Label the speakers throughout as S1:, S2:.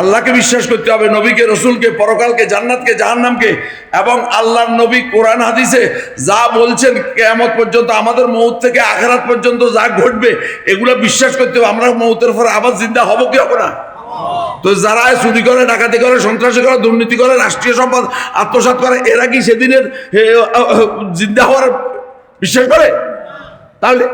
S1: আল্লাহকে বিশ্বাস করতে হবে, নবীকে, রসুলকে, পরকালকে, জান্নাতকে, জাহান্নামকে, এবং আল্লাহর নবী কোরআন, হাদিসে যা বলছেন কেয়ামত পর্যন্ত, আমাদের মৌত থেকে আখেরাত পর্যন্ত যা ঘটবে, এগুলো বিশ্বাস করতে হবে। আমরা মৌতের পর আবার জিন্দা হব কি হবে না? তো যারা চুরি করে, ডাকাতি করে, সন্ত্রাসী করে, দুর্নীতি করে, রাষ্ট্রীয় সম্পদ আত্মসাৎ করে, এরা কি সেদিনের জিন্দা হওয়ার বিশ্বাস করে? তাহলে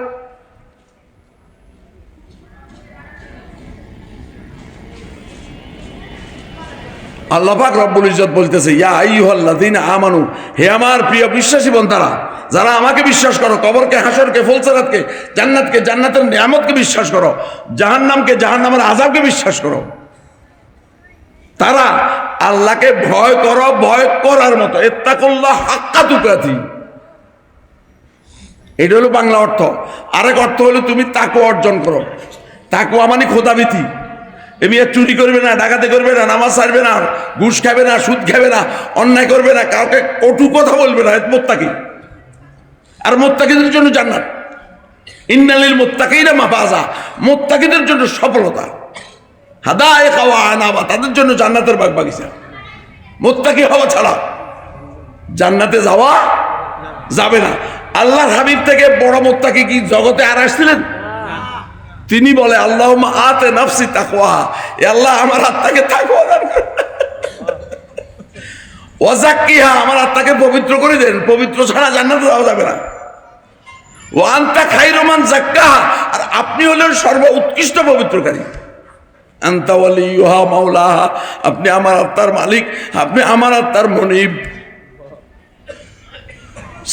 S1: আল্লাহ পাক রব্বুল ইজ্জত বলতেছে, ইয়া আইয়ুহাল্লাযীনা আমানু, হে আমার প্রিয় বিশ্বাসী বন্ধারা যারা আমাকে বিশ্বাস করো, কবরকে হাসরকে ফুলসরাতকে, জান্নাতকে, জান্নাতের নিয়ামতকে বিশ্বাস করো, জাহান্নামকে, জাহান্নামের আযাবকে বিশ্বাস করো। তারা আল্লাহকে ভয় করো, ভয় করার মতো এত্তাকুল্লাহ হাক্কা তুকাতি এটা হলো বাংলা অর্থ। আরেক অর্থ হলো তুমি তাকু অর্জন করো। তাকুয়া মানে খোদাবিতি আর চুরি করবে না, ডাকাতি করবে না, নামাজ ছাড়বে না, ঘুষ খাবে না, সুদ খাবে না, অন্যায় করবে না, কাউকে কটু কথা বলবে না মোত্তাকি। আর মোত্তাকিদের জন্য জান্নাত। ইন্নালিল মোত্তাকিরা মাফাজা, মোত্তাকিদের জন্য সফলতা। হাদায় খাওয়া আনাবা, তাদের জন্য জান্নাতের বাগ বাগিচা মোত্তাকি হওয়া ছাড়া জান্নাতে যাওয়া যাবে না। আল্লাহর হাবিব থেকে বড় মোত্তাকি কি জগতে আর আসছিলেন? তিনি বলে আল্লাহ আতে নাফসি তাকওয়া এ আল্লাহ আমার আত্মাকে তাকওয়া দান করুন। ওয়াজাক্কিহা আমার আত্মাকে পবিত্র করে দেন। পবিত্র ছাড়া জান্নাতে যাওয়া যাবে না। ও আন্তা খাইরমান জাক্কাহা আর আপনি হলেন সর্ব উৎকৃষ্ট পবিত্রকারী। আন্তা ওয়ালিউহা মাওলাহা, আপনি আমার আত্মার মালিক, আপনি আমার আত্মার মনিব।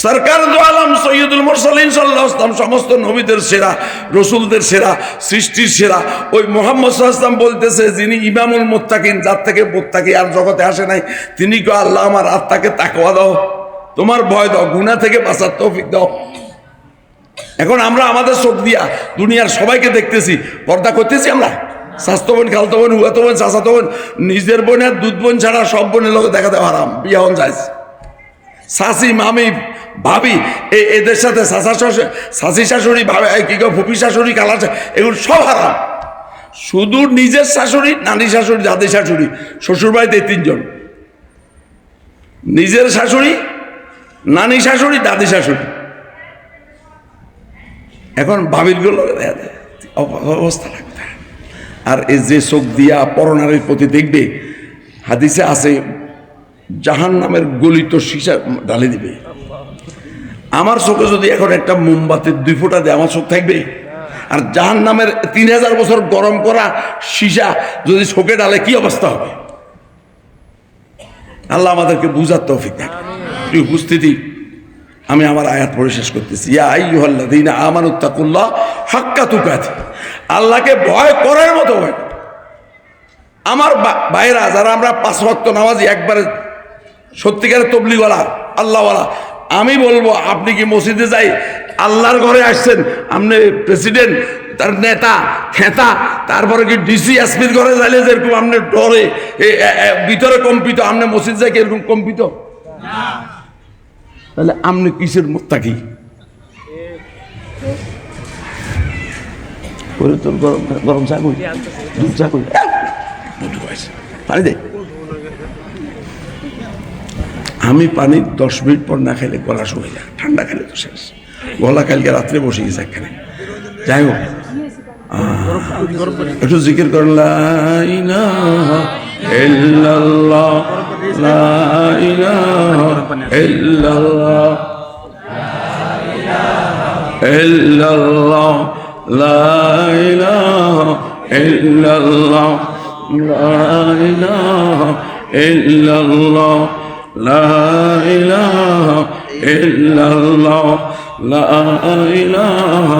S1: সরকার আলম, সৈয়দুল মুরসালিন সাল্লাহ ইসলাম সমস্ত নবীদের সেরা, রসুলদের সেরা, সৃষ্টির সেরা। ওই মোহাম্মদ সাল্লাম বলতেছে, যিনি ইমামুল মোত্তাকিন, যার থেকে মোত্তাকি আর জগতে আসে নাই, তিনি কো আল্লাহ আমার আত্মাকে তাকওয়া দাও, তোমার ভয় দাও গুণা থেকে বাঁচার তৌফিক দাও। এখন আমরা আমাদের চোখ দিয়া দুনিয়ার সবাইকে দেখতেছি, পর্দা করতেছি আমরা? স্বাস্থ্য বোন, খালতো বোন হুয়াতো বোন, চাচাতো বোন, নিজের বোনের দুধ বোন ছাড়া সব বোনের লোক দেখা দেওয়া হারাম, বিয়া হন যায় শাশি মামি ভাবি এ- এদের সাথে শাশা শাশু শাশি শাশুড়ি ভাবে এই কি কয়, ফুপি শাশুড়ি কালা এগুলো সব হারাম। শুধু নিজের শাশুড়ি নানি শাশুড়ি দাদি শাশুড়ি শ্বশুর বাড়িতে তিনজন। নিজের শাশুড়ি নানি শাশুড়ি দাদি শাশুড়ি। এখন ভাবিরগুলো অবস্থা লাগবে। আর এই যে চোখ দিয়া পরনারীর প্রতি দেখবে হাদিসে আছে জাহান নামের গলিত সীসা ঢালে দিবে। আমার চোখে যদি এখন একটা মোমবাতির দুই ফোঁটা দেয় আমার চোখ থাকবে? আর জাহান নামের তিন হাজার বছর গরম করা সীসা যদি চোখে ডালে কি অবস্থা হবে? আল্লাহ আমাদেরকে বুঝার তৌফিক দেখ উপস্থিতি আমি আমার আয়াত পড়ে শেষ করতেছি। ইয়া আমানুত্তাকুল্লাহ হাক্কা তুকাতি আল্লাহকে ভয় করার মতো ভয় আমার বা- ভাইরা যারা আমরা পাঁচ ওয়াক্ত নামাজি একবারে সত্যিকারের তবলিওয়ালা আল্লাহওয়ালা। আমি বলব, আপনি কি মসজিদে যাই, আল্লাহর ঘরে আসছেন, আপনি প্রেসিডেন্ট, তার নেতা, খেতা, তারপরে কি ডিসি এসপির ঘরে যাইলে যেরকম আপনি ডরে ভিতরে কম্পিত, আপনি মসজিদ যাই এরকম কম্পিত? তাহলে আপনি কিসের মুত্তাকি? গরম গরম চা দুধ চা পানি দে। আমি পানি দশ মিনিট পর না খেলে গলা শুয়ে যায়। ঠান্ডা খেলে তো শেষ। গলা কালকে রাত্রে বসে গেছে একখানে। যাই হোক। একটু জিকির করেন লা ইলাহা ইল্লাল্লাহ, ইলাহা ইল্লাল্লাহ, লা ইলাহা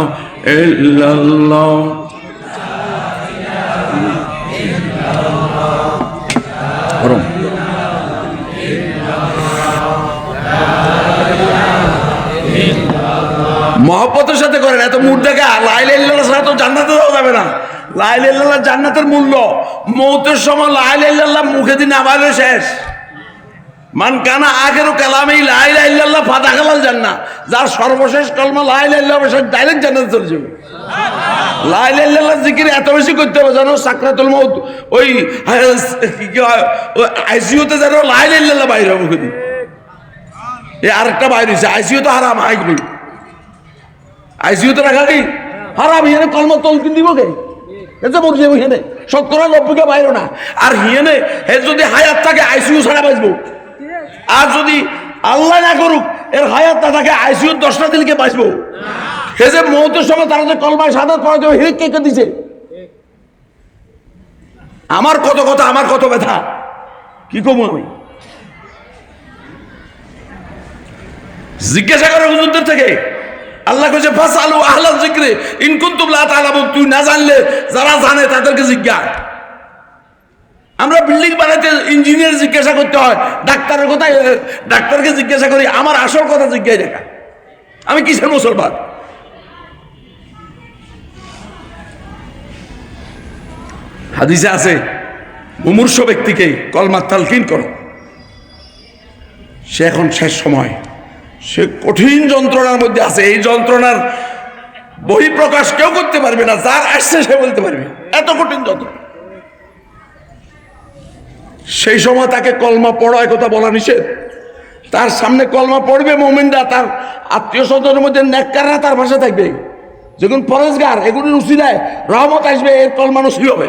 S1: ইল্লাল্লাহ, লা ইলাহা ইল্লাল্লাহ। গরম মহব্বতের সাথে করেন এত মুড দেখে লাইল ইল্লাল্লাহ ছাড়া তো জান্নাতে যাওয়া যাবে না। লাইল ইল্লাল্লাহ জান্নাতের মূল্য। মৌতের সময় লাইল ইল্লাল্লাহ মুখে দিন আবার শেষ। মান কানা আগেরও কালামে লাইল ইল্লাল্লাহ ফাদা খালাল জান্না যার সর্বশেষ কলমা লাইল ইল্লাল্লাহ, সে ডাইরেক্ট জান্নাতে চলে যাবে। লাই লাল্লাহ জিকির এত বেশি করতে হবে জানো, সাকরাতুল মৌত ওই আইসিইউতে যেন লাই লাল্লাহ বাইরে হবে খুদি এ আরেকটা বাইরে হয়েছে আইসিইউ তো হারাম হাইগুলি আইসিইউতে রাখা কি? হারাম, হিয়ানে কলম তলকিন দিব কে? এতে বলছে হিয়ানে, শতকরা নব্বইকে বাইরে না। আর হিয়ানে, হে যদি হায়াত থাকে, আইসিইউ ছাড়া বাঁচবো। আর যদি আল্লাহ না করুক, এর হায়াত না থাকে আইসিইউ দশটা দিনকে বাঁচবো। হে যে মৌতের সময় তারা যে কলমায় সাদা পড়া যাবে হে কে কে দিছে? আমার কত কথা, আমার কত ব্যথা। কি কমু আমি? জিজ্ঞাসা করো হুজুরদের থেকে। আল্লাহ কাছে ফাস আলু আহলাল জিক্রে ইনকুন তুমলা তালাবুক তুই না জানলে যারা জানে তাদেরকে জিজ্ঞা আমরা বিল্ডিং বানাইতে ইঞ্জিনিয়ার জিজ্ঞাসা করতে হয়, ডাক্তারের কথা ডাক্তারকে জিজ্ঞাসা করি, আমার আসল কথা জিজ্ঞাসা দেখা আমি কিসের মুসলমান? হাদিসে আছে, মুমূর্ষ ব্যক্তিকে কলমার তালকিন করো। সে এখন শেষ সময়। সে কঠিন যন্ত্রণার মধ্যে আছে। এই যন্ত্রণার বহিঃপ্রকাশ কেউ করতে পারবে না। যার আসছে সে বলতে পারবে। এত কঠিন যন্ত্রণা। সেই সময় তাকে কলমা পড়ায় কথা বলা নিষেধ। তার সামনে কলমা পড়বে মোমেনরা, তার আত্মীয় স্বজনের মধ্যে নেককাররা তার ভাষা থাকবে। যখন পরেশগার, এগুলির দেয় রহমত আসবে, এর কলমা নসি হবে।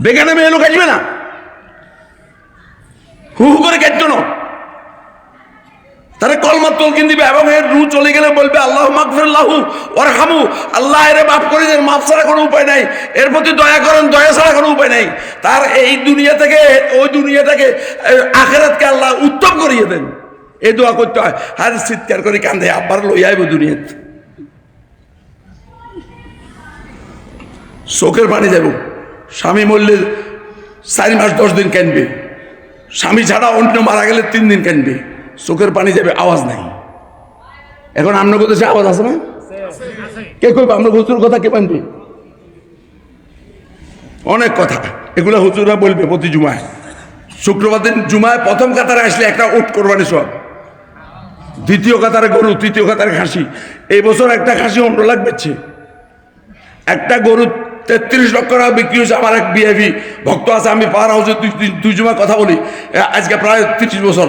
S1: বেগানে মেয়ে লোক আসবে না। হু হু করে কেটে না? তারা কলমার তলকিন দিবে এবং এর রু চলে গেলে বলবে, আল্লাহ মাকফিরাল্লাহু ওয়ারহামু। আল্লাহ এর মাফ করে দেন, মাফ ছাড়া কোনো উপায় নাই। এর প্রতি দয়া করেন, দয়া ছাড়া কোনো উপায় নাই। তার এই দুনিয়া থেকে, ওই দুনিয়াটাকে আখেরাতকে আল্লাহ উত্তম করিয়ে দেন। এই দোয়া করতে হয়। হার চিৎকার করে কান্দে, আব্বার লই আইব দুনিয়াত। চোখের পানি যাব স্বামী মরলে চারি মাস দশ দিন কেনবে। স্বামী ছাড়া অন্য মারা গেলে তিন দিন কানবে। চোখের পানি যাবে, আওয়াজ নাই। এখন আপনার সে আওয়াজ আছে না? কে কইব? আমরা হুজুর কথা কে মানবে? অনেক কথা। এগুলো হুজুরা বলবে প্রতি জুমায়। শুক্রবার দিন জুমায়, প্রথম কাতারে আসলে একটা উট কোরবানি সব দ্বিতীয় কাতারে গরু, তৃতীয় কাতারে খাসি। এই বছর একটা খাসি অন্য বেচছে একটা গরু তেত্রিশ লক্ষ টাকা বিক্রি হয়েছে আমার এক বিএভি ভক্ত আছে, আমি পাওয়ার হাউসে দুই জমা কথা বলি। আজকে প্রায় তিরিশ বছর।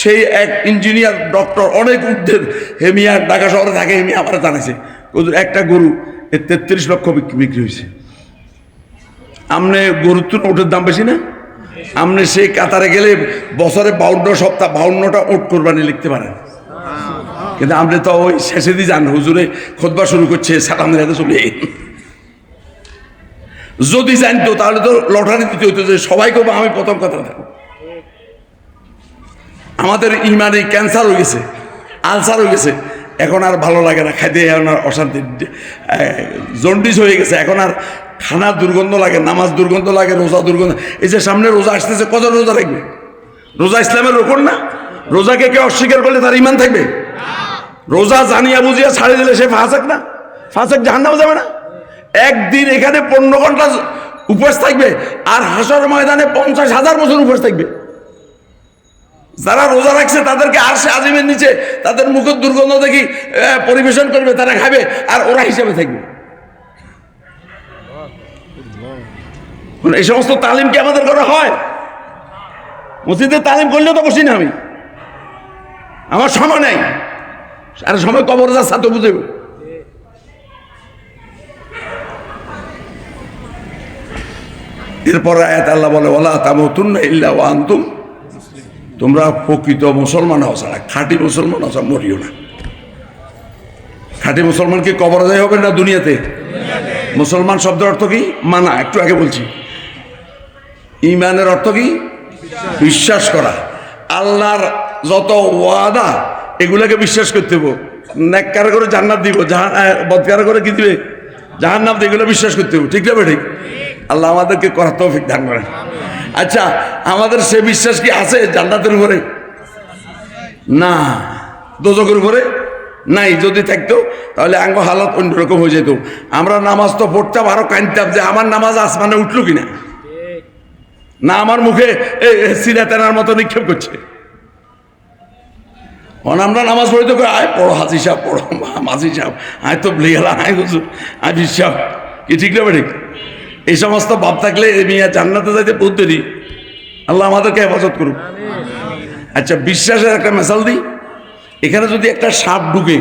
S1: সেই এক ইঞ্জিনিয়ার ডক্টর অনেক ঊর্ধ্বের হেমিয়া ঢাকা শহরে থাকে, হেমিয়া আমার জানাইছে। একটা গরু তেত্রিশ লক্ষ বিক্রি হয়েছে। আমনে গরুর তো ওটের দাম বেশি না? আমনে সেই কাতারে গেলে বছরে বাউন্ন সপ্তাহ, বাউন্নটা ওট কোরবানি লিখতে পারেন কিন্তু আপনি তো ওই শেষে দিয়ে যান। হুজুরে খোদবা শুরু করছে, সালাম রেখে চলে। যদি জানতো, তাহলে তো লটারি দিতে হতো যে সবাই করব আমি প্রথম কথা আমাদের ইমানে ক্যান্সার হয়ে গেছে, আলসার হয়ে গেছে, এখন আর ভালো লাগে না, খাইতে এখন আর অশান্তি জন্ডিস হয়ে গেছে, এখন আর খানা দুর্গন্ধ লাগে, নামাজ দুর্গন্ধ লাগে, রোজা দুর্গন্ধ, এই যে সামনে রোজা আসতেছে কত রোজা রাখবে? রোজা ইসলামের রোকন না? রোজাকে কেউ অস্বীকার করলে তার ইমান থাকবে? রোজা জানিয়া বুঝিয়া ছাড়ি দিলে সে ফাঁসাক না? ফাঁসেক জাহান্নামে যাবে না? একদিন এখানে পনেরো ঘণ্টা উপোস থাকবে আর হাসর ময়দানে পঞ্চাশ হাজার বছর উপোস থাকবে। যারা রোজা রাখছে তাদেরকে আর সে আজিমের নিচে তাদের মুখের দুর্গন্ধ দেখি পরিবেশন করবে, তারা খাবে আর ওরা হিসেবে থাকবে। এই সমস্ত তালিম কি আমাদের করা হয়? মসজিদে তালিম করলেও তো বসি না আমি। আমার সময় নাই। আর সময় কবর যাচ্ছে তো বুঝে। এরপর আয়াত আল্লাহ বলে ওলা তামতুন ইল্লা ওয়া আনতুম। তোমরা প্রকৃত মুসলমান হও ছাড়া, খাঁটি মুসলমান হও মরিও না। খাঁটি মুসলমান কি কবর যায় হবে না দুনিয়াতে? মুসলমান শব্দের অর্থ কি? মানা, একটু আগে বলছি। ইমানের অর্থ কি? বিশ্বাস করা। আল্লাহর যত ওয়াদা, এগুলাকে বিশ্বাস করতে হব নেককার করে জান্নাত দিব, জাহান বদকার করে কি দিবে? জাহান নাম এগুলো বিশ্বাস করতে হবে ঠিক না ঠিক? আল্লাহ আমাদেরকে করার তৌফিক দান করেন। আচ্ছা আমাদের সে বিশ্বাস কি আছে জান্নাতের উপরে? না। দোজকের উপরে নাই, যদি থাকতো, তাহলে আঙ্গ হালত অন্যরকম হয়ে যেত। আমরা নামাজ তো পড়তাম, আরও কানতাম যে আমার নামাজ আসমানে উঠল কিনা? না, আমার মুখে সিরা তেনার মতো নিক্ষেপ করছে। আমরা নামাজ পড়িতে কই, আয় পড়ো, হাজি সাহেব, পড়ো মাঝি সাহেব, আয় তো ব্লেগেলা আয় হুজুর, আয় বিশ্বাস কি ঠিক না ঠিক এই সমস্ত ভাব থাকলে মিয়া জান্নাতে যাইতে দেরি। আল্লাহ আমাদেরকে হেফাজত করুক। আচ্ছা বিশ্বাসের একটা মেসাল দিই। এখানে যদি একটা সাপ ঢুকে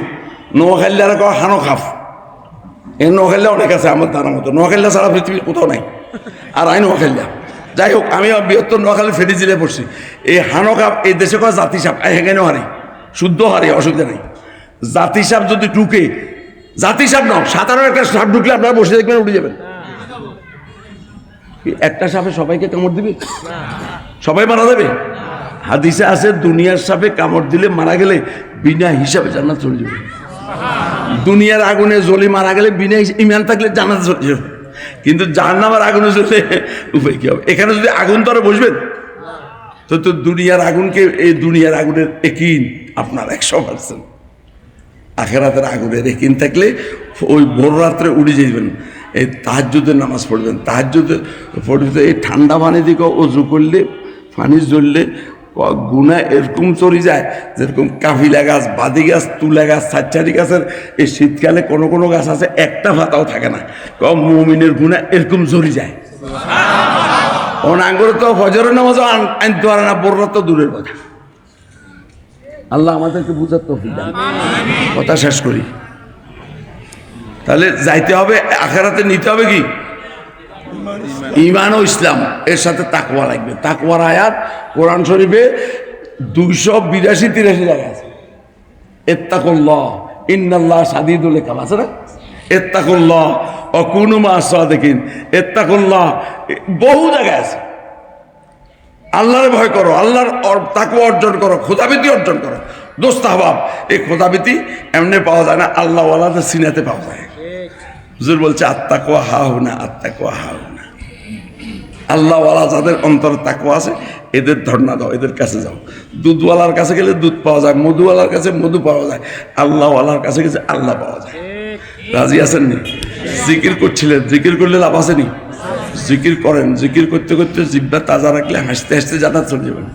S1: নোয়াখালী আর কয় হানো খাফ। এই নোয়াখালী অনেক আছে আমার জানা মতো। নোয়াখালী ছাড়া পৃথিবীর কোথাও নাই। আর আই নোয়াখালী যাই হোক, আমি বৃহত্তর নোয়াখালী ফেরি জিলে পড়ছি। এই হানো খাপ এই দেশে কয় জাতি সাপ এখানেও হারি শুদ্ধ হারি, অসুবিধা নেই। জাতি সাপ যদি ঢুকে, জাতি সাপ নাও সাধারণ একটা সাপ ঢুকলে আপনারা বসে দেখবেন উঠে যাবেন। একটা সাপে সবাইকে কামড় দিবে? সবাই মারা যাবে? হাদিসে আছে, দুনিয়ার সাপে কামড় দিলে মারা গেলে বিনা হিসাবে জান্নাত চলে যাবে। দুনিয়ার আগুনে জ্বলে মারা গেলে বিনা ইমান থাকলে জান্নাত চলে যাবে। কিন্তু জাহান্নামের আগুনে জ্বলে উপায় কি হবে? এখানে যদি আগুন তরে বসবেন। তো তো দুনিয়ার আগুনকে, এই দুনিয়ার আগুনের একিন আপনার একশো পার্সেন্ট। আখেরাতের আগুনের একিন থাকলে ওই ভোর রাত্রে উড়ে যাইবেন। এই তাহাজ্জুদের নামাজ পড়বেন। তাহাজ্জুদের পড়তে এই ঠান্ডা পানি দিকে অজু করলে, পানি জ্বললে গুণা এরকম চলে যায়, যেরকম কাফিলা গাছ, বাদি গাছ, তুলা গাছ সাচ্চারি গাছের এই শীতকালে কোনো কোনো গাছ আছে, একটা পাতাও থাকে না। কম মমিনের গুণা এরকম জ্বলি যায়। অনাঙ্গরে তো ফজরের নামাজও আন- আনতে পারে না, বড়রা তো দূরের কথা। আল্লাহ আমাদেরকে বুঝার তো কথা শেষ করি। তাহলে যাইতে হবে, আখেরাতে নিতে হবে কি? ইমান ও ইসলাম, এর সাথে তাকওয়া লাগবে। তাকওয়ার আয়াত কোরআন শরীফে দুইশো বিরাশি, তিরাশি জায়গা আছে। এত্তাকুল্লাহ, ইন্নাল্লাহ সাদিদুল কাম আছে না? এত্তাকুল্লাহ অকুনুমা সাদেকিন, এত্তাকুল্লাহ, বহু জায়গায় আছে। আল্লাহরে ভয় করো, আল্লাহর তাকুয়া অর্জন করো খোদাবিতি অর্জন করো। দোস্ত হবাব এই খোদাবিতি এমনি পাওয়া যায় না আল্লাহ ওয়ালাদের সিনাতে পাওয়া যায়। হুজুর বলছে আত্মাকুয়া হা না আত্মাকুয়া হা না আল্লাহওয়ালা যাদের অন্তর তাকুয়া আছে, এদের ধর্ণা দাও, এদের কাছে যাও। দুধওয়ালার কাছে গেলে দুধ পাওয়া যায়, মধুওয়ালার কাছে মধু পাওয়া যায়, আল্লাহওয়ালার কাছে গেছে আল্লাহ পাওয়া যায়। রাজি আছেন নি জিকির করছিলেন, জিকির করলে লাভ আছে নি জিকির করেন, জিকির করতে করতে জিব্বা তাজা রাখলে হাসতে হাসতে জান্নাত চলে যাবেন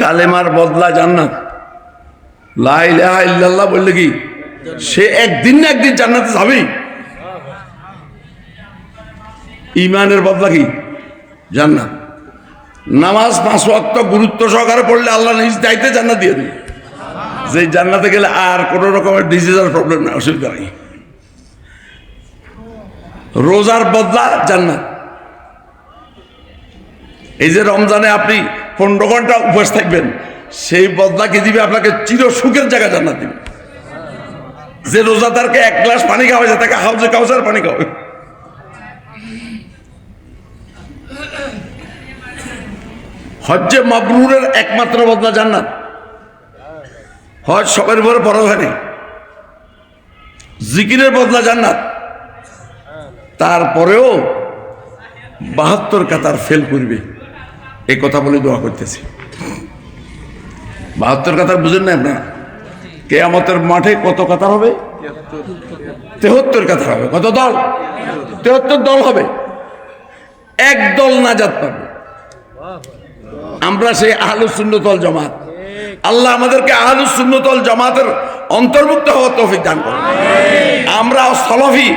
S1: কালেমার বদলা জান্নাত। লা ইলাহা ইল্লাল্লাহ বললে কি? সে একদিন না একদিন জান্নাতে যাবেই। ইমানের বদলা কি? জান্নাত। নামাজ পাঁচ ওয়াক্ত গুরুত্ব সহকারে পড়লে আল্লাহ নিজ দায়িত্বে জান্নাত দিয়ে দিবে। যে জান্নাতে গেলে আর কোনো রকমের ডিজিটাল প্রবলেম নাই অসুবিধা নেই। রোজার বদলা জান্নাত। এই যে রমজানে আপনি পনেরো ঘণ্টা উপবাস থাকবেন, সেই বদলা কি দিবে? আপনাকে চির সুখের জায়গা জান্নাত দিবে। যে রোজাদারকে এক গ্লাস পানি খাওয়া যায় তাকে হাউজে কাউসার পানি খাওয়াবে হজ্জে মাবরুরের একমাত্র বদলা জান্নাত। হজ সবের উপরে বড় হয়নি। জিকিরের বদলা জান্নাত। তারপরেও বাহাত্তর কাতার ফেল করবে। এই কথা বলে দোয়া করতেছি। বাহাত্তর কাতার বুঝেন না আপনারা? কেয়ামতের মাঠে কত কাতার হবে? তেহত্তর কাতার হবে। কত দল? তেহত্তর দল হবে। এক দল নাজাত পাবে। আমরা সেই আহলুসুন্নতল জমাত। আল্লাহ আমাদেরকে আহলুসুন্নতল জমাতের অন্তর্ভুক্ত হওয়ার তৌফিক দান করুন। আমরা সলফি,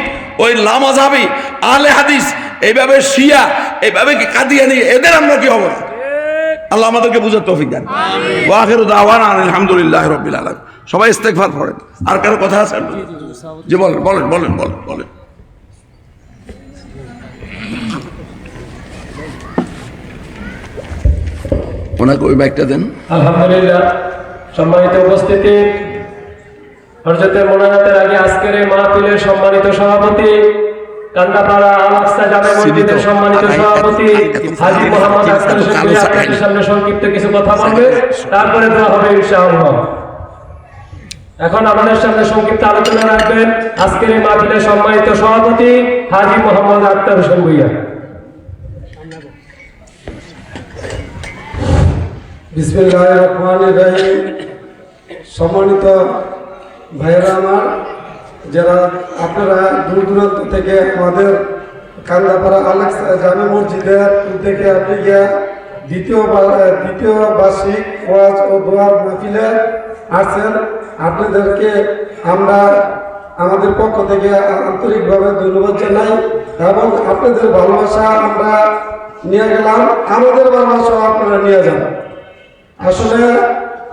S1: ওই লামাজাবি আহলে হাদিস এইভাবে শিয়া এইভাবে কি কাদিয়ানি, এদের আমরা কি হব আল্লাহ আমাদেরকে বুঝার তৌফিক দেন ওয়াখিরু দাওয়ানা আলহামদুলিল্লাহ রাব্বিল আলামিন। সবাই ইস্তেগফার পড়েন। আর কারও কথা আছে জি বলেন বলেন বলেন বলেন বলেন। ওনাকে ওই বাইকটা দেন।
S2: আলহামদুলিল্লাহ সম্মানিত উপস্থিতি। হরজতে মোনাজাতের আগে আজকের এই মাহফিলের সম্মানিত সভাপতি কান্দাপাড়া আলাক্সা জামে মসজিদের সম্মানিত সভাপতি হাজি মোহাম্মদ আক্তার সামনে সংক্ষিপ্ত কিছু কথা বলবে। তারপরে দেওয়া হবে ইনশাআল্লাহ। এখন আমাদের সামনে সংক্ষিপ্ত আলোচনা রাখবেন আজকের এই মাহফিলের সম্মানিত সভাপতি হাজি মোহাম্মদ আক্তার হোসেন ভুইয়া।
S3: সম্মানিত ভাইয়েরা আমার, যারা আপনারা দূর দূরান্ত থেকে আমাদের কান্দাপাড়া আলেক্স জামে মসজিদের থেকে আপনি গিয়া দ্বিতীয় দ্বিতীয় বার্ষিক ওয়াজ ও দোয়ার মাহফিলে আসছেন। আপনাদেরকে আমরা আমাদের পক্ষ থেকে আন্তরিকভাবে ধন্যবাদ জানাই এবং আপনাদের ভালোবাসা আমরা নিয়ে গেলাম। আমাদের ভালোবাসা আপনারা নিয়ে যান। আসলে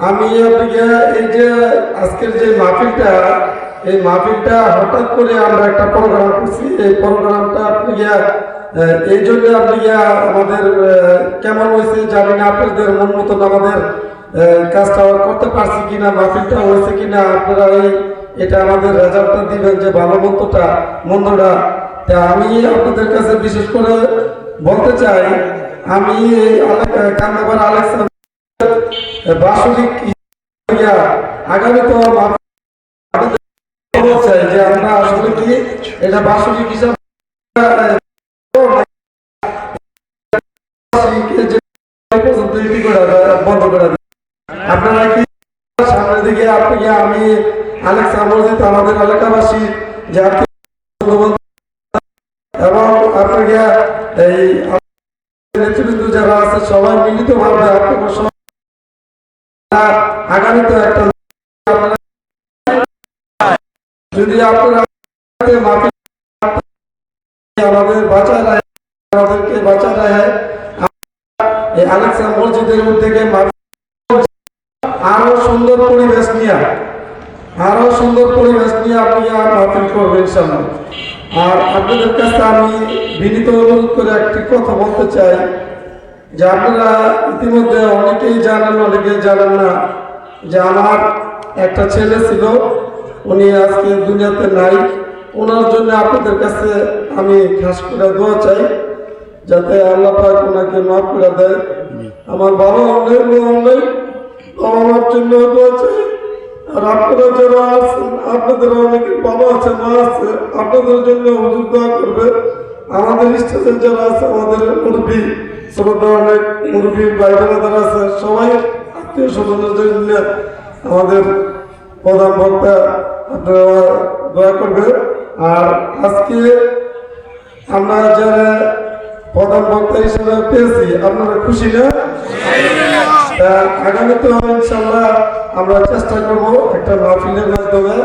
S3: আমি আপনাকে এই যে আজকের যে মাহফিলটা, এই মাহফিলটা হঠাৎ করে আমরা একটা প্রোগ্রাম করছি। এই প্রোগ্রামটা আপনি এই জন্য আপনি আমাদের কেমন হয়েছে জানি না। আপনাদের মন মতন আমাদের কাজটা করতে পারছি কিনা, মাহফিলটা হয়েছে কিনা, আপনারা এই, এটা আমাদের রেজাল্টটা দিবেন যে ভালো মন্দটা মন্দটা। তা আমি আপনাদের কাছে বিশেষ করে বলতে চাই, আমি এই কান্দাবার আলেক্সা বাসরিক আগামী তো চাই যে আমরা আসলে কি, এটা বাসরিক হিসাবে বন্ধ করে আমি আলেক্সা আমাদের এলাকাবাসী এবং আপনাকে এই নেতৃবৃন্দ যারা আছে, সবাই আর আগামীতে একটা যদি আপনারা আমাদের বাঁচায় রাখে আমাদেরকে রাখে এই আলেক্সা মসজিদের আরও সুন্দর পরিবেশ নিয়ে আরও সুন্দর পরিবেশ নিয়ে আপনি মাহফিল করবেন ইনশাল্লাহ আর আপনাদের কাছে আমি বিনীত অনুরোধ করে একটি কথা বলতে চাই, যে আপনারা ইতিমধ্যে অনেকেই জানেন অনেকেই জানেন না, যে আমার একটা ছেলে ছিল, উনি আজকে দুনিয়াতে নাই। ওনার জন্য আপনাদের কাছে আমি খাস করে দোয়া চাই, যাতে আল্লাহ পাক ওনাকে মাফ করে দেয়। আমার বাবা অনেক অনেক বাবা মার জন্য দোয়া চাই। আর আপনারা যারা আছেন আপনাদের অনেকের বাবা আছে মা আছে আপনাদের জন্য হুজুর দোয়া করবে। আমাদের স্টেজে যারা আছে আমাদের মুরব্বী শ্রদ্ধা অনেক মুরব্বী ভাই বোনেরা আছে সবাই আত্মীয় স্বজনের জন্য আমাদের প্রধান বক্তা আপনারা দোয়া করবে। আর আজকে আমরা যারা প্রধান বক্তা হিসেবে পেয়েছি আপনারা খুশি না? আগামীতে ইনশাল্লাহ আমরা চেষ্টা করব একটা মাহফিলের মাধ্যমে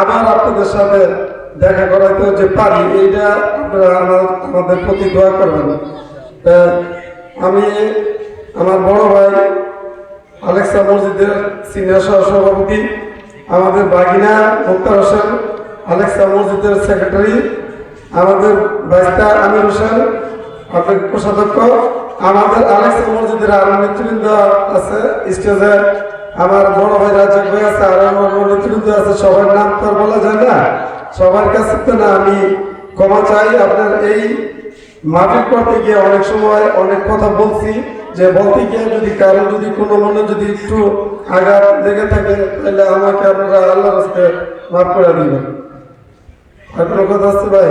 S3: আবার আপনাদের সাথে দেখা করাইতে যে পারি, এইটা আপনারা আমার, আমাদের প্রতি দোয়া করবেন। আমি আমার বড় ভাই আলেক্সা মসজিদের সিনিয়র সহ সভাপতি, আমাদের বাগিনা মুক্তার হোসেন, আলেক্সা মসজিদের সেক্রেটারি, আমাদের বাইস্তা আমির হোসেন আপনার কোষাধ্যক্ষ, আমাদের আলেক্সা মসজিদের আরও নেতৃবৃন্দ আছে স্টেজে আমার বড় ভাই রাজ্জাক ভাই আছে, আর আমার বড় নেতৃবৃন্দ আছে, সবার নাম তো বলা যায় না। সবার কাছে তো না, আমি ক্ষমা চাই। আপনার এই মাফিক করতে গিয়ে অনেক সময় অনেক কথা বলছি, যে বলতে গিয়ে যদি কারও যদি কোনো মনে যদি একটু আঘাত লেগে থাকে, তাহলে আমাকে আপনারা আল্লাহর রাস্তে মাফ করে দিবেন। আর কোনো কথা আছে ভাই?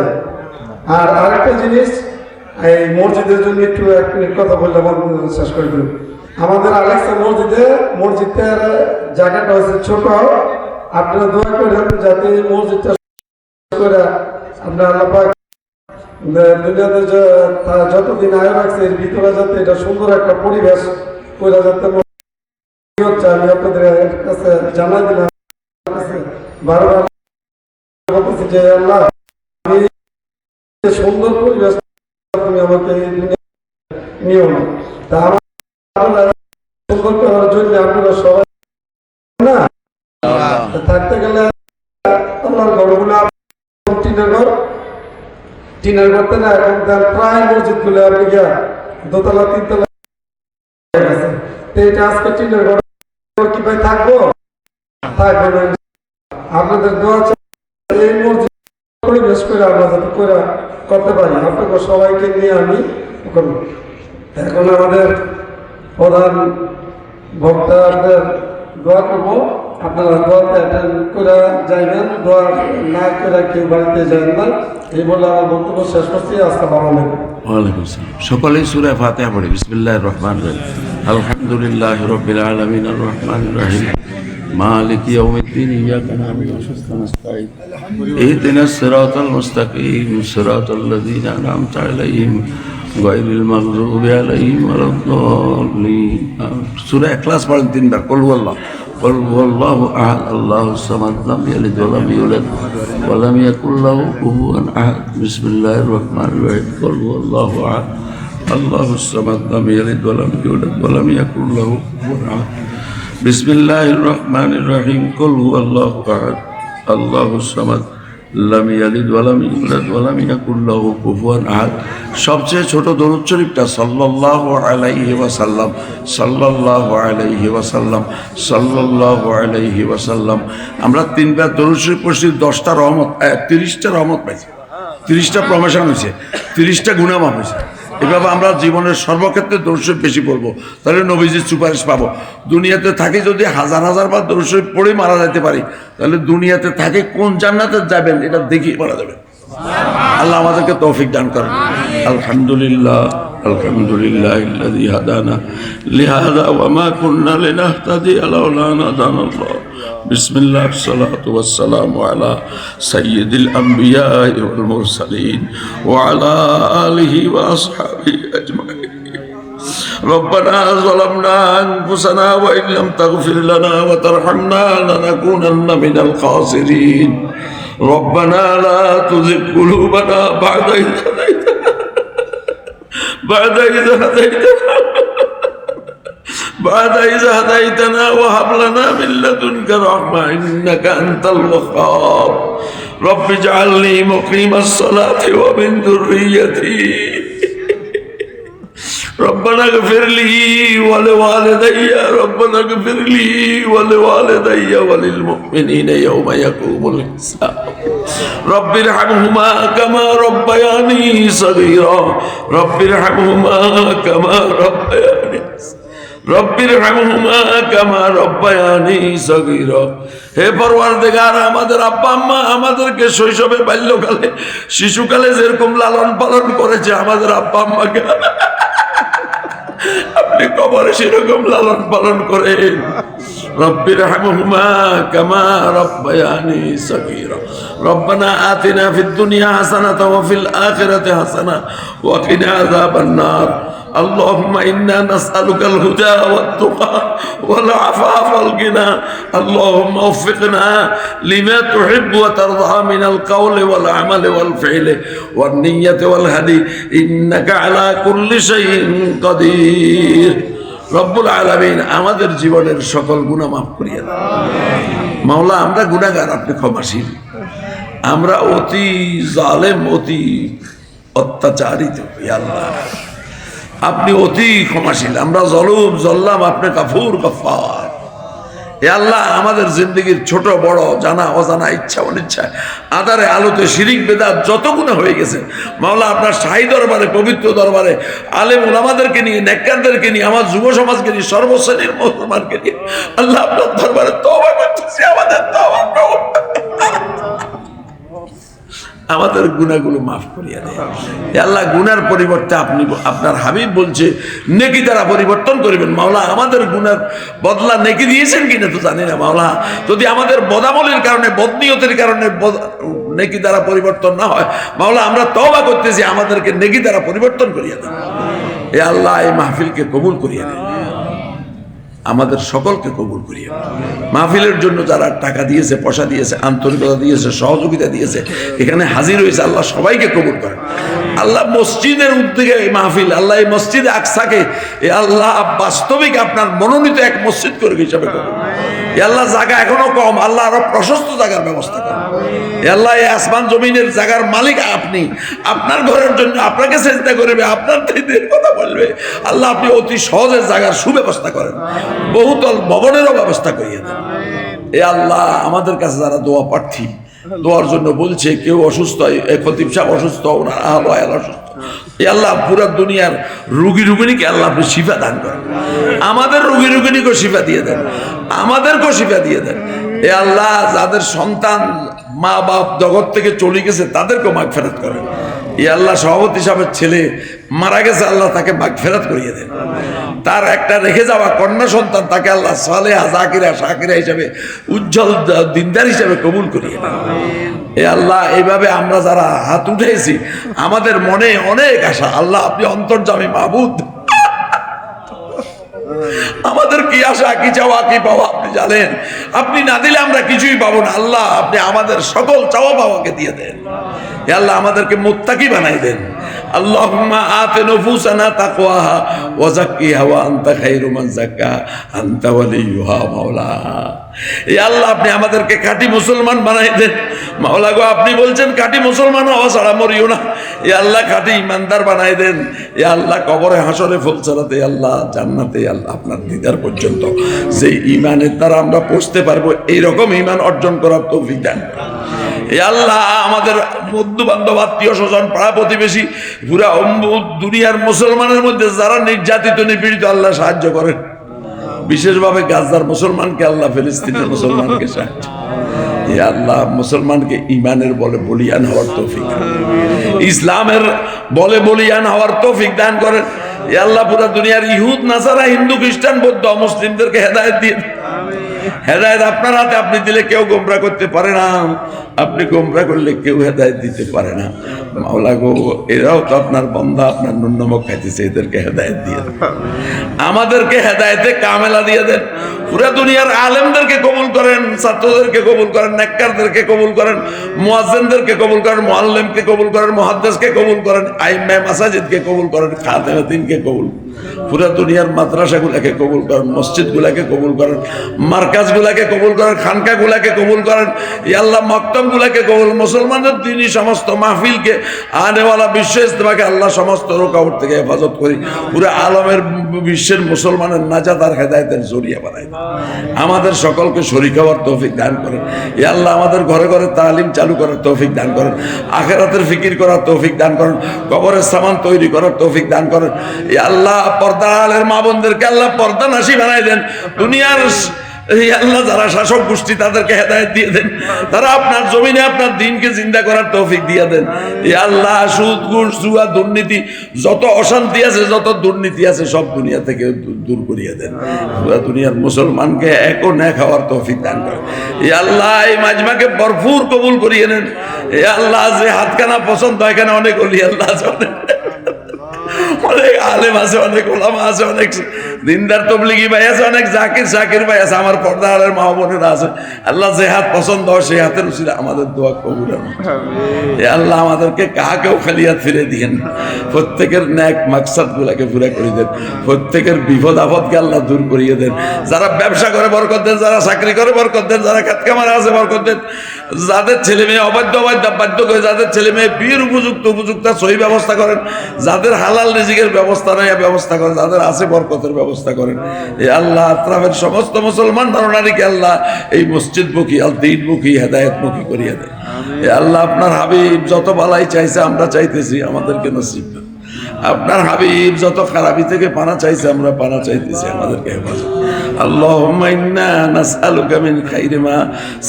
S3: আর আরেকটা জিনিস, এই মসজিদের জন্য একটু এক মিনিট কথা বললে শেষ করে দিন আমাদের আলেক্সা মসজিদে, মসজিদের জায়গাটা হচ্ছে ছোট। আপনারা দোয়া যাতে মসজিদটা করে আপনার যতদিন আয় রাখছে, এর ভিতরে যাতে এটা সুন্দর একটা পরিবেশ করে যাতে আমি আপনাদের কাছে জানাই দিলাম বারবার বলতেছি যে, আল্লাহ সুন্দর পরিবেশ তুমি আমাকে এই দুনিয়া নিও না। তা আল্লাহ সুন্দর করার জন্য আপনারা সবাই না থাকতে গেলে আল্লাহর ঘরগুলো টিনের ঘর টিনের করতে না এখন প্রায় মসজিদগুলো আপনি গিয়া দোতলা তিনতলা গেছে। তো এটা আজকে টিনের ঘর কি ভাই থাকব? থাকব আপনাদের দোয়া এই মসজিদ পরিবেশ করে আমরা যাতে করে করতে পারি। আপনাকে সবাইকে নিয়ে আমি করব। এখন আমাদের প্রধান বক্তা আপনার দোয়া করবো আপনারা দোয়াতে অ্যাটেন্ড করে যাইবেন দোয়া না করে কেউ বাড়িতে যাবেন না এই বলে আমার বক্তব্য শেষ করছি আসসালামু আলাইকুম
S4: ওয়ালাইকুম আসসালাম সকলেই সুরা ফাতিহা পড়ে বিসমিল্লাহ রহমান রহিম আলহামদুলিল্লাহ রব্বিল আলামিন আর রহমান রহিম مالك يوم الدين إياك نعبد وإياك نستعين اهدنا الصراط المستقيم صراط الذين أنعمت عليهم
S1: গায়রুল মাগদুবি আলাইহিম ওয়ালাদ-দাল্লিন। সূরা ইখলাস পড়েন তিনবার। কুল আল্লাহ কুল আল্লাহু আহাদ। আল্লাহু সামাদ লাম ইয়ালিদ ওয়া লাম ইউলাদ। ওয়া লাম ইয়াকুল লাহু কুফুয়ান আহাদ। বিসমিল্লাহির রহমানির রহিম। কুল আল্লাহু আহাদ। আল্লাহু সামাদ লাম ইয়ালিদ ওয়া লাম ইউলাদ। ওয়া লাম ইয়াকুল লাহু কুফুয়ান আহাদ। বিসমিল্লাহির রহমানির রহিম। কুল আল্লাহু আহাদ। আল্লাহু সামাদ সবচেয়ে ছোট দরুদ শরীফটা সাল্লাহ আলাইহি ওয়াসাল্লাম সাল্লাহ আলাইহি ওয়াসাল্লাম সাল্লাহ আলাইহি ওয়াসাল্লাম। আমরা তিনবার দরুদ শরীফ পড়ছি, দশটা রহমত তিরিশটা রহমত পাইছি। তিরিশটা প্রমোশন হয়েছে, তিরিশটা গুণামাপ হয়েছে। এভাবে আমরা জীবনের সর্বক্ষেত্রে দর্শক বেশি পড়বো তাহলে নবীজির সুপারিশ পাবো দুনিয়াতে থাকি যদি হাজার হাজার বার দর্শক পড়ে মারা যেতে পারি তাহলে দুনিয়াতে থাকে কোন জান্নাতে যাবেন এটা দেখিয়ে মারা যাবে আল্লাহ আমাদেরকে তৌফিক দান করেন আলহামদুলিল্লাহ আলহামদুলিল্লাহ الذي هدانا لهذا وما كنا لنهتدي لولا أن هدانا الله بسم الله الصلاة والسلام على سيد الأنبياء والمرسلين وعلى آله وأصحابه أجمعين. ربنا ظلمنا أنفسنا وإن لم تغفر لنا وترحمنا لنكونن من الخاسرين. ربنا لا تزغ قلوبنا بعد إذ هديتنا. بعد إذ هديتنا. بعد إذ هديتنا وهب لنا من لدنك رحمة إنك أنت الوهاب. رب اجعلني مقيم الصلاة ومن ذريتي. ربنا اغفر لي ولوالدي ربنا اغفر لي ولوالدي وللمؤمنين يوم يقوم الحساب. رب ارحمهما كما ربياني صغيرا. رب ارحمهما كما ربياني رب ارحمهما كما ربياني صغيرا হে পরওয়ারদিগার আমাদের আব্বা আম্মা আমাদেরকে শৈশবে বাল্যকালে শিশুকালে যেরকম লালন পালন করেছে আমাদের আব্বা আম্মাকে আপনি কবরে সেরকম লালন পালন করেন রব্বির হামহুমা কামা রব্বায়ানি সগীরা রব্বানা আতিনা ফিদ দুনিয়া হাসানাতাও ওয়া ফিল আখিরাতি হাসানা ওয়া কিনা আযাবান নার اللهم إنا نسألك الهدى والتقى والعفاف والغنى اللهم وفقنا لما تحب وترضى من القول والعمل والفعل والنية والهدي إنك على كل شيء قدير রব্বুল আলমিন আমাদের জীবনের সকল গুণা মাফ করিয়া দেন মাওলা আমরা গুণাগার আপনি ক্ষমাশীল আমরা অতি জালেম অতি অত্যাচারিত ইয়া আল্লাহ আপনি অতি ক্ষমাশীল, আমরা জলুম, জল্লাম, আপনি কাফুর গফার এ আল্লাহ আমাদের জিন্দগির ছোট, বড়, জানা, অজানা, ইচ্ছা, অনিচ্ছা, আদারে, আলোতে, শিরিক, বেদাত, যত গুণা হয়ে গেছে, মাওলা আপনার শাহী দরবারে, পবিত্র দরবারে আলেম ওলামাদেরকে নিয়ে, নেককারদেরকে নিয়ে, আমার যুব সমাজকে নিয়ে, সর্বশ্রেণীর মুসলমানকে নিয়ে, আল্লাহ আপনার দরবারে তবা করতেছি, আমাদের তবা। আমাদের গুণাগুলো মাফ করিয়া দেয় আল্লাহ গুনার পরিবর্তে আপনি আপনার হাবিব বলছে, নেকি দ্বারা পরিবর্তন করিবেন। মাওলা, আমাদের গুনার বদলা নেকি দিয়েছেন কিনা তো জানি না মাওলা। যদি আমাদের বদামলের কারণে, বদনিয়তের কারণে নেকি দ্বারা পরিবর্তন না হয়, মাওলা, আমরা তবা করতেছি, আমাদেরকে নেকি দ্বারা পরিবর্তন করিয়া দেন। এ আল্লাহ এই মাহফিলকে কবুল করিয়া দেন। আমাদের সকলকে কবুল করিয়ে মাহফিলের জন্য যারা টাকা দিয়েছে, পয়সা দিয়েছে, আন্তরিকতা দিয়েছে, সহযোগিতা দিয়েছে, এখানে হাজির হয়েছে, আল্লাহ সবাইকে কবুল করেন। আল্লাহ মসজিদের উদ্যোগে এই মাহফিল, আল্লাহ এই মসজিদে আকসাকে আল্লাহ বাস্তবিক আপনার মনোনীত এক মসজিদ করে হিসাবে এ আল্লাহ জায়গা এখনও কম, আল্লাহ আরও প্রশস্ত জায়গার ব্যবস্থা করেন। আল্লাহ, এই আসমান জমিনের জায়গার মালিক আপনি। আপনার ঘরের জন্য আপনাকে চেষ্টা করবে, আপনার দিদির কথা বলবে। আল্লাহ, আপনি অতি সহজে জায়গার সুব্যবস্থা করেন। বহুতল ভবনেরও ব্যবস্থা করিয়ে দেন। এ আল্লাহ, আমাদের কাছে যারা দোয়া প্রার্থী, দোয়ার জন্য বলছে, কেউ অসুস্থ হয় খতিব সাহেব অসুস্থ, ওনার আয়াল অসুস্থ। এ আল্লাহ পুরা দুনিয়ার রুগী রুগিনীকে আল্লাহ আপনি শিফা দান করেন। আমাদের রুগী রুগিনীকেও শিফা দিয়ে দেন। আমাদেরকেও শিফা দিয়ে দেন। এ আল্লাহ যাদের সন্তান মা বাপ জগৎ থেকে চলে গেছে, তাদেরকেও মাগ ফেরত করেন। এই আল্লাহ সভাপতি সাহেবের ছেলে মারা গেছে, আল্লাহ তাকে বাঘ ফেরত করিয়ে দেন। তার একটা রেখে যাওয়া কন্যা সন্তান তাকে আল্লাহ সালেহা জাকিরা শাকিরা হিসাবে, উজ্জ্বল দিনদার হিসাবে কবুল করিয়ে দেন। এ আল্লাহ, এইভাবে আমরা যারা হাত উঠেছি, আমাদের মনে অনেক আশা। আল্লাহ, আপনি অন্তর্জামী মাহবুদ আমাদের কি আশা, কি চাওয়া, কি পাওয়া আপনি জানেন? আপনি না দিলে আমরা কিছুই পাবো না। আল্লাহ, আপনি আমাদের সকল চাওয়া পাওয়াকে দিয়ে দেন। আল্লাহ, আমাদেরকে মোত্তাকি বানাই দেন। আল্লাহুম্মা আতে নফুসানা তাকওয়াহা ওয়া যাক্কিহা ওয়া আনতা আল্লাহ, আপনি আমাদেরকে খাঁটি মুসলমান বানাই দেন। মাওলা গো, আপনি বলছেন খাঁটি মুসলমান হওয়া ছাড়া মরিও না। এ আল্লাহ, খাঁটি ইমানদার বানাই দেন। এ আল্লাহ, কবরে হাসরে ফুল ছাড়াতে আল্লাহ, জান্নাতে আল্লাহ, আপনার দিদার পর্যন্ত। যে ইমানের দ্বারা আমরা পৌঁছতে পারব, এইরকম ইমান অর্জন করার দেন। এ আল্লাহ, আমাদের বন্ধু বান্ধব আত্মীয় স্বজন, পাড়া প্রতিবেশী, পুরা দুনিয়ার মুসলমানের মধ্যে যারা নির্যাতিত, নিপীড়িত, আল্লাহ সাহায্য করেন। বিশেষভাবে গাজদার মুসলমানকে আল্লাহ ফিলিস্তিনের মুসলমানকে সাহায্য আল্লাহ, মুসলমানকে ইমানের বলে বলিয়ান হওয়ার তৌফিক ইসলামের বলে বলিয়ান হওয়ার তৌফিক দান করেন আল্লাহ, পুরা দুনিয়ার ইহুদ, নাসারা, হিন্দু, খ্রিস্টান, বৌদ্ধ, মুসলিমদেরকে হেদায়ত দিয়ে। হেদায়ত আপনার হাতে, আপনি দিলে কেউ গোমরা করতে পারে না। আপনি গোমরা করলে কেউ হেদায়ত দিতে পারে না। মাওলা গো, এরাও তো আপনার বন্ধা আপনার ন্যূনমক খাইতেছে, এদেরকে হেদায়ত দিয়ে দেন। আমাদেরকে হেদায়তে কামেলা দিয়ে দেন। পুরো দুনিয়ার আলেমদেরকে কবুল করেন, ছাত্রদেরকে কবুল করেন, নেককারদেরকে কবুল করেন, মুয়াজ্জিনদেরকে কবুল করেন, মুআল্লিমকে কবুল করেন, মুহাদ্দিসকে কবুল করেন আইম্মা মাসাজিদকে কবুল করেন খাতেমাতিনকে কবুল পুরা দুনিয়ার মাদ্রাসাগুলাকে কবুল করেন, মসজিদগুলাকে কবুল করেন, মার্কাজগুলাকে কবুল করেন, খানকাগুলাকে কবুল করেন আল্লাহ মক্তমগুলাকে কবুল, মুসলমানদের তিনি সমস্ত মাহফিলকে, আনেওয়ালা বিশ্ব ইস্তেমাকে আল্লাহ সমস্ত রোকাউট থেকে হেফাজত করি, পুরো আলমের বিশ্বের মুসলমানের নাজাত আর হেদায়তের জরিয়া বানাই আমাদের সকলকে শরিক হওয়ার তৌফিক দান করেন। ই আল্লাহ আমাদের ঘরে ঘরে তালিম চালু করার তৌফিক দান করেন। আখেরাতের ফিকির করার তৌফিক দান করেন। কবরের সামান তৈরি করার তৌফিক দান করেন। ই আল্লাহ পর্দা আলের মা বোনদেরকে আল্লাহ পর্দা নাসি বানাই দেন। দুনিয়ার আল্লাহ যারা শাসক গোষ্ঠী, তাদেরকে হেদায়ত দিয়ে দেন। তারা আপনার জমিনে আপনার দিনকে চিন্তা করার তৌফিক দিয়ে দেন। আল্লাহ সুদ দুর্নীতি, যত অশান্তি আছে, যত দুর্নীতি আছে, সব দুনিয়া থেকে দূর- করিয়ে দেন। দুনিয়ার মুসলমানকে একও ন্যাক হওয়ার তৌফিক দান করেন। এই আল্লাহ এই মাজমাকে ভরপুর কবুল করিয়ে নেন। এই আল্লাহ যে হাতখানা পছন্দ হয় এখানে অনেক অলি আল্লাহ অনেক আলেম আছে অনেক ওলামা আছে অনেক দিনদার তবলিগি ভাই আছে অনেক জাকির শাকির ভাই আছে আমার পর্দা আলের মা বোনেরা আছে। আল্লাহ যে হাত পছন্দ হয় সেই হাতের উচিত আমাদের দোয়া কবুল আল্লাহ আমাদেরকে কাহাকেও ফিরে দিয়েন প্রত্যেকের ন্যাক মাকসাদ গুলাকে পুরা করে দেন। প্রত্যেকের বিপদ আপদকে আল্লাহ দূর করিয়ে দেন। যারা ব্যবসা করে বরকত দেন যারা চাকরি করে বরকত দেন যারা খাত কামারা আছে বরকত দেন যাদের ছেলে মেয়ে অবাধ্য অবাধ্য বাধ্য করে যাদের ছেলে মেয়ে বিয়ের উপযুক্ত উপযুক্ত সহি ব্যবস্থা করেন যাদের হালাল রিজিকের ব্যবস্থা নাই ব্যবস্থা করেন যাদের আছে বরকতের ব্যবস্থা করেন। এই আল্লাহ আত্রাফের সমস্ত মুসলমান ধরনারীকে আল্লাহ এই মসজিদ মুখী আল দিন মুখী হেদায়ত মুখী করিয়ে দেয় আল্লাহ আপনার হাবিব যত বালাই চাইছে আমরা চাইতেছি আমাদেরকে নসিব। আপনার হাবিব যত খারাপি থেকে পানা চাইছে আমরা পানা চাইতেছি আমাদেরকে হেফাজত মিন খাইরি মা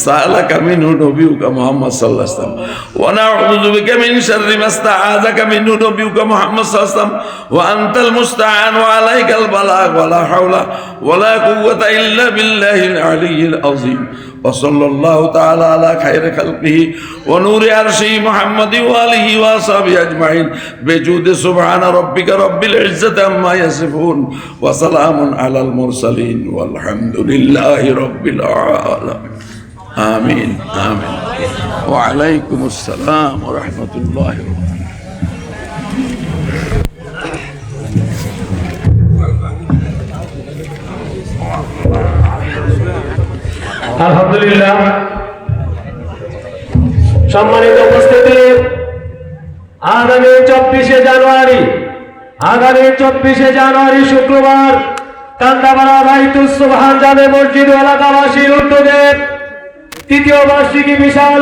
S1: সাআলাকা মিনহু নবিয়ুকা মুহাম্মদ সাল্লাল্লাহু আলাইহি ওয়াসাল্লাম। ওয়া নাউযু বিকা মিন শাররি মা ইসতাআযাকা মিনহু নবিয়ুকা মুহাম্মদ সাল্লাল্লাহু আলাইহি ওয়াসাল্লাম। ওয়া আনতাল মুস্তাআন ওয়া আলাইকাল বালাগ। ওয়া লা হাওলা ওয়া লা কুওয়াতা ইল্লা বিল্লাহিল আলিয়্যিল আযীম। وصلى الله تعالى على خير خلقه ونور عرشه محمد وآله وصحبه أجمعين بجود سبحان ربك رب العزة عما يصفون وسلام على المرسلين والحمد لله رب العالمين آمين آمين وعليكم السلام ورحمة الله وبركاته
S2: আলহামদুলিল্লাহ। সম্মানিত উপস্থিতি, আগামী চব্বিশে জানুয়ারি, আগামী চব্বিশে জানুয়ারি শুক্রবার কান্দাপাড়া বাইতুসুবহান জামে মসজিদ এলাকাবাসীর উদ্যোগে তৃতীয় বার্ষিকী বিশাল